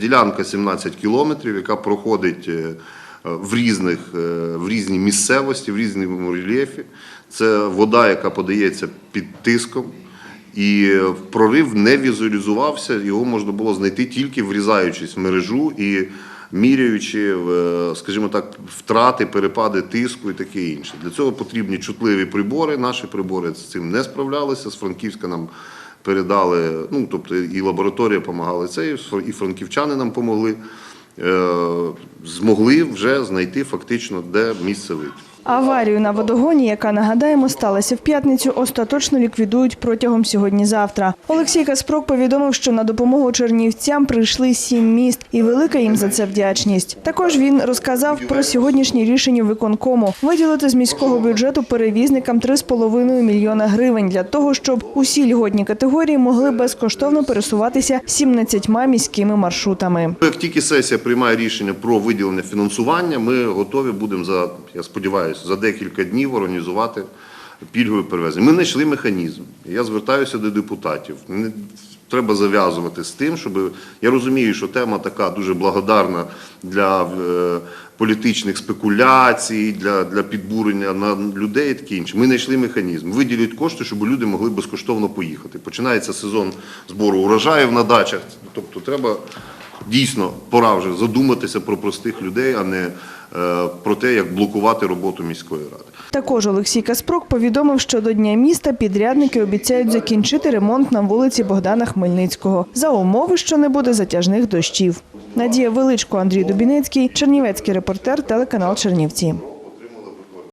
ділянка 17 кілометрів, яка проходить е, в різних е, в різній місцевості, в різному рельєфі. Це вода, яка подається під тиском. І е, прорив не візуалізувався, його можна було знайти тільки врізаючись в мережу і міряючи, скажімо так, втрати, перепади тиску і таке інше. Для цього потрібні чутливі прибори. Наші прибори з цим не справлялися. З Франківська нам передали, ну тобто і лабораторія допомагала це, і франківчани нам допомогли. Змогли вже знайти фактично, де місце витоку. Аварію на водогоні, яка нагадаємо, сталася в п'ятницю, остаточно ліквідують протягом сьогодні-завтра. Олексій Каспрук повідомив, що на допомогу чернівцям прийшли сім міст, і велика їм за це вдячність. Також він розказав про сьогоднішнє рішення виконкому виділити з міського бюджету перевізникам 3,5 мільйона гривень для того, щоб усі льготні категорії могли безкоштовно пересуватися 17 міськими маршрутами. Як тільки сесія приймає рішення про виділення фінансування, ми готові будемо за, я сподіваюся, за декілька днів організувати пільгове перевезення. Ми знайшли механізм. Я звертаюся до депутатів. Не треба зав'язувати з тим, щоб я розумію, що тема така дуже благодарна для е, політичних спекуляцій, для, для підбурення на людей таке інше. Ми знайшли механізм. Виділюють кошти, щоб люди могли безкоштовно поїхати. Починається сезон збору урожаїв на дачах. Тобто треба дійсно пора вже задуматися про простих людей, а не е, про те, як блокувати роботу міської ради. Також Олексій Каспрук повідомив, що до Дня міста підрядники обіцяють закінчити ремонт на вулиці Богдана Хмельницького за умови, що не буде затяжних дощів. Надія Величко, Андрій Дубінецький, Чернівецький репортер, телеканал Чернівці.